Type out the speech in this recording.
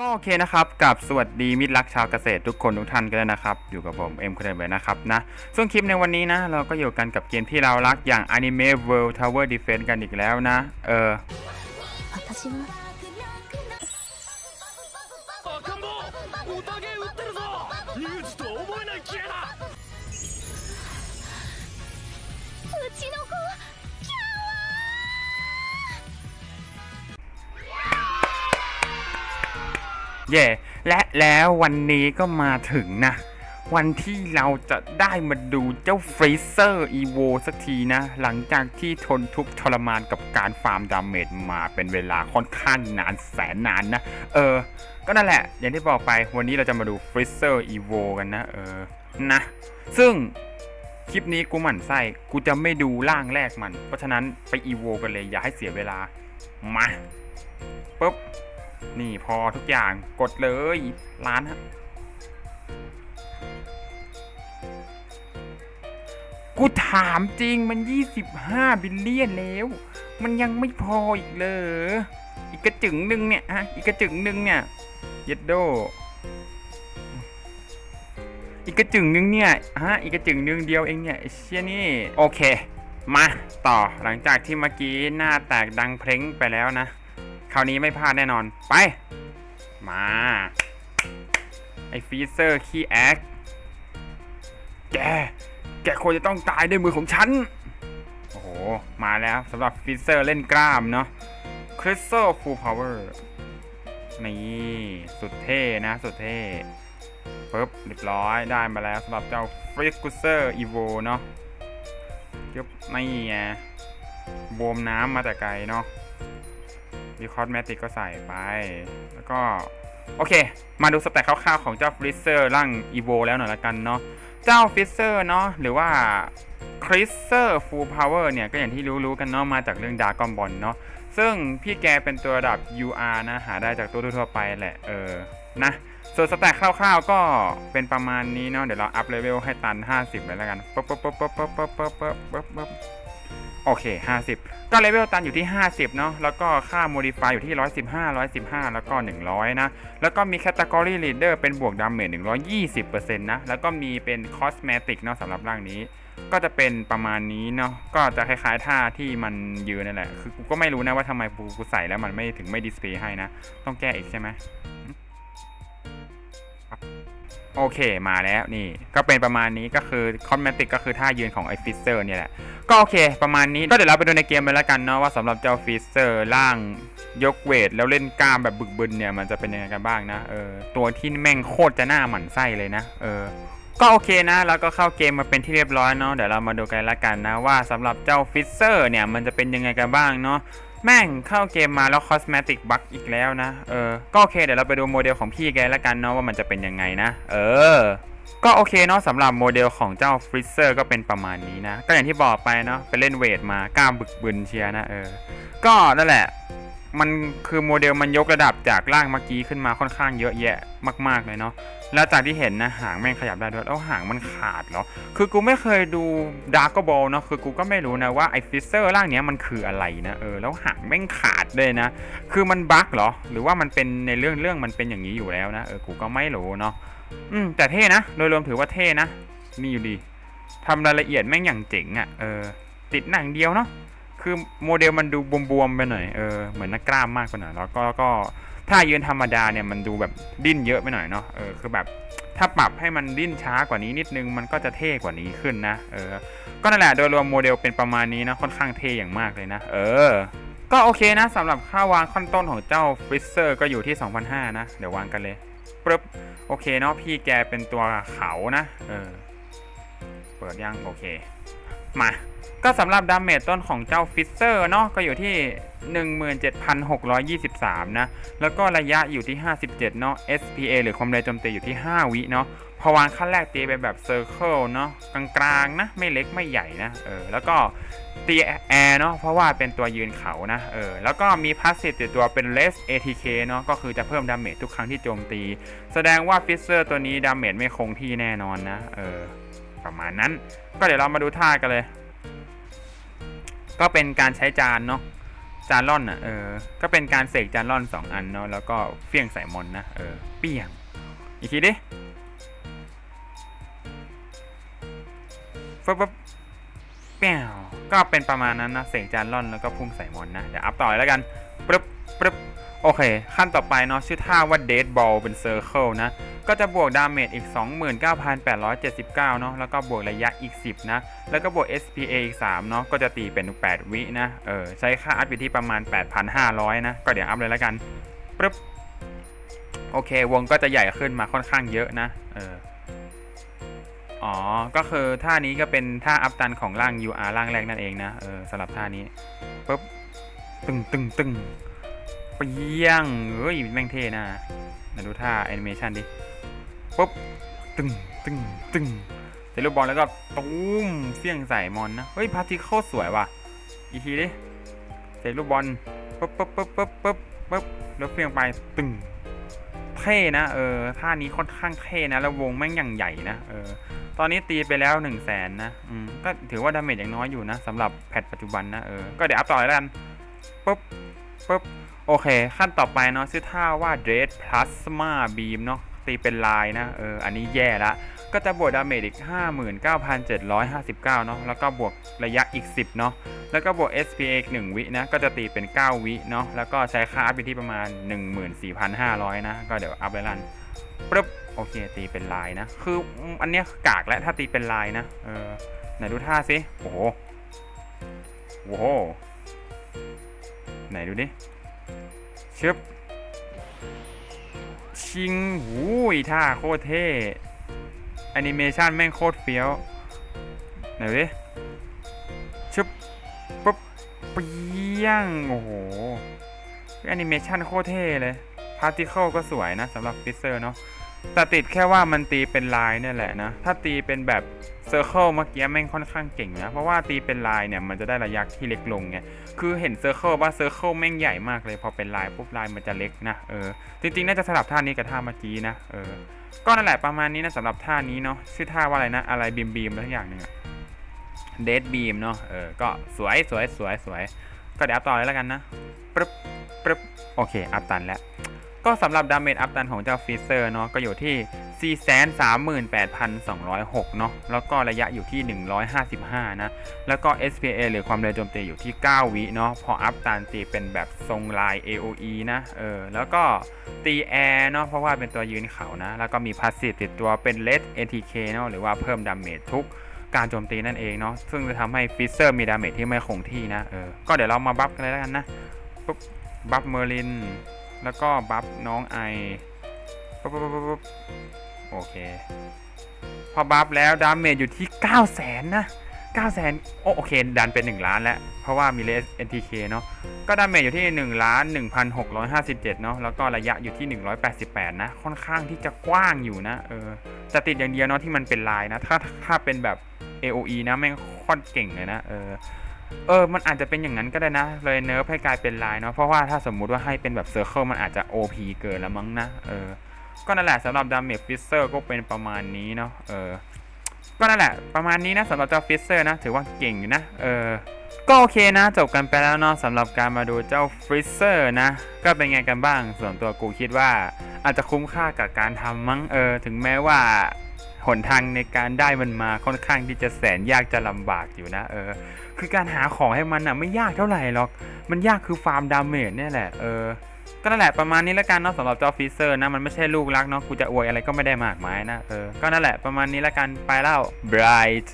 ก็โอเคนะครับกับสวัสดีมิตรรักชาวเกษตรทุกคนทุกท่านกันเลยนะครับ อยู่กับผมเอ็มคนเดิมเลยนะครับนะซึ่งคลิปในวันนี้นะ เราก็อยู่กันกับเกมที่เรารักอย่าง Anime World Tower Defense กันอีกแล้วนะ เออ 私は赤ん เย่และแล้ววันนี้ก็มาถึงนะ วันที่เราจะได้มาดูเจ้าฟรีเซอร์อีโวสักทีนะ หลังจากที่ทนทุกข์ทรมานกับการฟาร์มดาเมจมาเป็นเวลาค่อนข้างนานแสนนานนะ เออ ก็นั่นแหละ อย่างที่บอกไปวันนี้เราจะมาดูฟรีเซอร์อีโวกันนะ เออ นะ ซึ่งคลิปนี้กูหมั่นไส้ กูจะไม่ดูร่างแรกมัน เพราะฉะนั้นไปอีโวกันเลยอย่าให้เสียเวลา มาปุ๊บ นี่พอทุกอย่างกดเลยร้านฮะกูถามจริงมัน 25 บิลเลียนแล้ว มันยังไม่พออีกเลยอีกกระจึงหนึ่งเนี่ยฮะอีกกระจึงหนึ่งเนี่ยเย็ดโด อีกกระจึงหนึ่งเนี่ยฮะอีกกระจึงหนึ่งเดียวเองเนี่ยไอ้เชี่ยนี่โอเค มาต่อหลังจากที่เมื่อกี้หน้าแตกดังเพลงไปแล้วนะ คราวนี้ไม่พลาดแน่นอน ไป มา ไอฟีเซอร์ขี้แอคแก แกควรจะต้องตายด้วยมือของฉัน โอ้โห มาแล้วสำหรับฟีเซอร์เล่นกล้ามเนาะคริสตัลฟูลพาวเวอร์นี่ สุดเท่นะ สุดเท่ปึ๊บเรียบร้อยได้มาแล้วสำหรับเจ้าฟริกุเซอร์อีโวเนาะยึบนี่ไงบวมน้ำมาแต่ไกลเนาะ ดีคอร์ดแมติกก็ใส่ไป แล้วก็ โอเค มาดูสแต็คร่าวๆของเจ้าฟริเซอร์ร่างอีโวแล้วหน่อยละกันเนาะเจ้าฟริเซอร์เนาะหรือว่าคริสเซอร์ฟูลพาวเวอร์เนี่ย ก็อย่างที่รู้ๆกันเนาะมาจากเรื่องดากอนบอลเนาะซึ่งพี่แกเป็นตัวระดับ UR นะ หาได้จากตัวทั่วไปแหละ เออ นะ ส่วนสแต็กคร่าวๆก็เป็นประมาณนี้เนาะ เดี๋ยวเราอัพเลเวลให้ตัน 50 เลยแล้วกันป๊บป๊บปุ๊บปุ๊บปุ๊บปุ๊บปุ๊บปุ๊บปุ๊บปุ๊บ โอเค 50 ก็เลเวลตันอยู่ที่ 50 เนาะ แล้วก็ค่า modify อยู่ที่ 115 115 แล้วก็ 100 นะ แล้วก็มี category leader เป็นบวกดาเมจ120%นะ แล้วก็มีเป็น cosmetic เนาะสำหรับร่างนี้ ก็จะเป็นประมาณนี้เนาะ ก็จะคล้ายๆท่าที่มันยืนนั่นแหละ คือกูก็ไม่รู้นะว่าทำไมกูกูใส่แล้วมันไม่ถึงไม่ดิสเพย์ให้นะ ต้องแก้อีกใช่ไหม โอเคมาแล้วนี่ก็เป็นประมาณนี้ก็คือคอมเมติกก็คือท่ายืนของไอฟิเซอร์เนี่ยแหละ ก็โอเค ประมาณนี้ก็เดี๋ยวเราไปดูในเกมไปแล้วกันเนาะว่าสำหรับเจ้าฟิเซอร์ร่างยกเวท แล้วเล่นกล้ามแบบบึกบึนเนี่ยมันจะเป็นยังไงกันบ้างนะเออตัวที่แม่งโคตรจะหน้าหมันไส้เลยนะเออก็โอเคนะ แล้วก็เข้าเกมมาเป็นที่เรียบร้อยเนาะเดี๋ยวเรามาดูกันละกันนะว่าสำหรับเจ้าฟิเซอร์เนี่ยมันจะเป็นยังไงกันบ้างเนาะ แม่งเข้าเกมมาแล้วคอสเมติกบักอีกแล้วนะ เออ ก็โอเคเดี๋ยวเราไปดูโมเดลของพี่แกแล้วกันเนาะว่ามันจะเป็นยังไงนะ เออ ก็โอเคเนาะสำหรับโมเดลของเจ้าฟริเซอร์ก็เป็นประมาณนี้นะ ก็อย่างที่บอกไปเนาะไปเล่นเวทมา กล้ามบึกบึนเชียนะเออ ก็นั่นแหละ มันคือโมเดลมันยกระดับจากร่างเมื่อกี้ขึ้นมาค่อนข้างเยอะแยะมาก ๆเลยเนาะแล้วจากที่เห็นนะหางแม่งขยับได้ด้วยแล้วหางมันขาดเหรอคือกูไม่เคยดูดาร์กบอลเนาะคือกูก็ไม่รู้นะว่าไอฟิเซอร์ร่างเนี้ยมันคืออะไรนะเออแล้วหางแม่งขาดเลยนะ คือมันบั๊กเหรอ หรือว่ามันเป็นในเรื่องเรื่องมันเป็นอย่างนี้อยู่แล้วนะเออกูก็ไม่รู้เนาะอืมแต่เท่นะโดยรวมถือว่าเท่นะมีอยู่ดีทำรายละเอียดแม่งอย่างเจ๋งอะ่ะเออติดหนังเดียวเนาะ คือโมเดลมันดูบวมๆไปหน่อยเออเหมือนนักกล้ามมากไปหน่อยแล้วก็ก็ถ้ายืนธรรมดาเนี่ยมันดูแบบดิ้นเยอะไปหน่อยเนาะเออคือแบบถ้าปรับให้มันดิ้นช้ากว่านี้นิดนึงมันก็จะเท่กว่านี้ขึ้นนะเออก็นั่นแหละโดยรวมโมเดลเป็นประมาณนี้นะค่อนข้างเท่อย่างมากเลยนะ เออ ก็โอเคนะสำหรับค่าวางขั้นต้นของเจ้าฟริเซอร์ก็อยู่ที่ 2,500นะ เดี๋ยววางกันเลยปึ๊บโอเคเนาะพี่แกเป็นตัวเขานะ เออ เปิดยังโอเค มา ก็สำหรับดาเมจต้นของเจ้าฟิสเซอร์เนาะก็อยู่ที่ 17,623 นะ แล้วก็ระยะอยู่ที่ 57 เนาะ SPA หรือความเร็วโจมตีอยู่ที่ 5 วิเนาะพอวางขั้นแรกตีไปแบบเซอร์เคิลเนาะกลางๆนะ ไม่เล็กไม่ใหญ่นะ เออ แล้วก็ตีแอร์เนาะเพราะว่าเป็นตัวยืนเขานะ เออ แล้วก็มีพาสซีฟติดตัวเป็น less ATK เนาะก็คือจะเพิ่มดาเมจทุกครั้งที่โจมตี แสดงว่าฟิสเซอร์ตัวนี้ดาเมจไม่คงที่แน่นอนนะ เออ ประมาณนั้น ก็เดี๋ยวเรามาดูท่ากันเลย ก็เป็นการใช้จานเนาะจานล่อนอะเออก็เป็นการเสกจานล่อนสองอันเนาะแล้วก็เฟี้ยงใส่มอนนะเออเปี้ยง อีกทีดิฟึบฟึบเปี้ยวก็เป็นประมาณนั้นนะเสกจานล่อนแล้วก็พุ่งใส่มอนนะเดี๋ยวอัพต่อเลยแล้วกันปึ๊บปึ๊บ โอเค ขั้นต่อไปเนาะชื่อท่าว่า Dead Ball เป็นเซอร์เคิลนะ ก็จะบวกดาเมจอีก 29,879 เนาะแล้วก็บวกระยะอีก 10 นะ แล้วก็บวก SPA อีก 3 เนาะก็จะตีเป็น 8 วินะ เออใช้ค่าอัพอยู่ที่ประมาณ 8,500 นะ ก็เดี๋ยวอัพเลยแล้วกันปึ๊บโอเค วงก็จะใหญ่ขึ้นมาค่อนข้างเยอะนะ เอออ๋อ ก็คือท่านี้ก็เป็นท่าอัพตันของร่าง UR ร่างแรกนั่นเองนะ เออสำหรับท่านี้ปึ๊บตึงตึงตึง ปียงเฮ้ยแม่งเท่นะมาดูท่าแอนิเมชันดิปุ๊บตึงตึงตึงเตะลูกบอลแล้วก็ตูมเฟี้ยงใส่มอนนะเฮ้ยพาร์ติเคิลสวยว่ะอีกทีดิเตะลูกบอลปุ๊บปุ๊บปุ๊บปุ๊บปุ๊บปุ๊บแล้วเฟี้ยงไปตึงเท่นะเออท่านี้ค่อนข้างเท่นะแล้ววงแม่งอย่างใหญ่นะเออตอนนี้ตีไปแล้ว1นึ่งแสนนะอืมก็ถือว่าดาเมจยังน้อยอยู่นะสำหรับแพทปัจจุบันนะเออก็เดี๋ยวอัพต่อแล้วกันปุ๊บ ปุ๊บโอเค ขั้นต่อไปเนาะชื่อท่าว่า Dread Plasma Beam เนาะตีเป็นลายนะ เออ อันนี้แย่ละ ก็จะบวกดาเมจอีก 59,759 เนาะ แล้วก็บวกระยะอีก 10 เนาะ แล้วก็บวก SPA อีก 1 วินะ ก็จะตีเป็น 9 วิเนาะ แล้วก็ใช้ค่าอัพอยู่ที่ประมาณ 14,500 นะ ก็เดี๋ยวอัพไว้ลันปึ๊บ โอเค ตีเป็นลายนะ คืออันเนี้ยกากแล้วถ้าตีเป็นลายนะ เออ ไหนดูท่าสิ โอ้โหโอ้โห ไหนดูดิชึบชิงหูยท่าโคตรเท่แอนิเมชันแม่งโคตรเฟี้ยว ไหนดูดิชึบปุ๊บเปียง โอ้โหแอนิเมชันโคตรเท่เลยพาร์ติเคิลก็สวยนะสำหรับฟิสเซอร์เนาะ แต่ติดแค่ว่ามันตีเป็นลายเนี่ยแหละนะ ถ้าตีเป็นแบบเซอร์เคิลเมื่อกี้แม่งค่อนข้างเก่งนะ เพราะว่าตีเป็นลายเนี่ยมันจะได้ระยะที่เล็กลงไง คือเห็นเซอร์เคิลว่าเซอร์เคิลแม่งใหญ่มากเลย พอเป็นลายปุ๊บลายมันจะเล็กนะ เออ จริงๆ น่าจะสลับท่านี้กับท่าเมื่อกี้นะ เออ ก็นั่นแหละประมาณนี้นะสำหรับท่านี้เนาะ ชื่อท่าว่าอะไรนะ อะไรบีมบีมอะไรทุกอย่างหนึ่งอะเดดบีมเนาะ เออ ก็สวยสวยสวยสวย ก็เดี๋ยวต่อเลยแล้วกันนะ ปึ๊บปึ๊บโอเค อัพตันแล้ว ก็สำหรับดาเมจอัพตันของเจ้าฟิเซอร์เนาะก็อยู่ที่ 438,206 เนาะแล้วก็ระยะอยู่ที่ 155 นะ แล้วก็ SPA หรือความเร็วโจมตีอยู่ที่ 9 วิเนาะพออัพตันตีเป็นแบบทรงลาย AOE นะเออแล้วก็ตีแอร์เนาะเพราะว่าเป็นตัวยืนเขานะ แล้วก็มีพาสซีฟติดตัวเป็น Red ATK เนาะหรือว่าเพิ่มดาเมจทุกการโจมตีนั่นเองเนาะซึ่งจะทำให้ฟิเซอร์มีดาเมจที่ไม่คงที่นะเออก็เดี๋ยวเรามาบัฟกันเลยแล้วกันนะปุ๊บบัฟเมอร์ลิน แล้วก็บัฟน้องไอปุ๊บปุ๊บปุ๊บโอเค พอบัฟแล้วดาเมจอยู่ที่ 9 0 0 0 0นนะ9 0 0 0 0โอโอเค ดันเป็น 1 ล้านแล้ว เพราะว่ามีเลส NTK เนาะก็ดาเมจอยู่ที่1ล้าน1,657เนาะแล้วก็ระยะอยู่ที่ 188 นะ ค่อนข้างที่จะกว้างอยู่นะเออแต่ติดอย่างเดียวเนาะที่มันเป็นลายนะ ถ้าถ้าเป็นแบบ AOE นะแม่งค่อนเก่งเลยนะเออ เออ มันอาจจะเป็นอย่างนั้นก็ได้นะ เลยเนิร์ฟให้กลายเป็นลายเนาะ เพราะว่าถ้าสมมุติว่าให้เป็นแบบเซอร์เคิลมันอาจจะ OP เกินแล้วมั้งนะ เออ ก็นั่นแหละสำหรับดาเมจฟิเซอร์ก็เป็นประมาณนี้เนาะ เออ ก็นั่นแหละประมาณนี้นะสำหรับเจ้าฟิเซอร์นะ ถือว่าเก่งอยู่นะ เออ ก็โอเคนะจบกันไปแล้วเนาะสำหรับการมาดูเจ้าฟริเซอร์นะ ก็เป็นไงกันบ้าง ส่วนตัวกูคิดว่าอาจจะคุ้มค่ากับการทำมั้ง เออ ถึงแม้ว่า หนทางในการได้มันมาค่อนข้างที่จะแสนยากจะลำบากอยู่นะเออ คือการหาของให้มันอะไม่ยากเท่าไหร่หรอก มันยากคือฟาร์มดาเมจเนี่ยแหละเออก็นั่นแหละประมาณนี้แล้วกันเนาะสำหรับเจ้าฟิเซอร์นะมันไม่ใช่ลูกรักเนาะกูจะอวยอะไรก็ไม่ได้มากมายนะเออก็นั่นแหละประมาณนี้แล้วกันไปแล้ว bright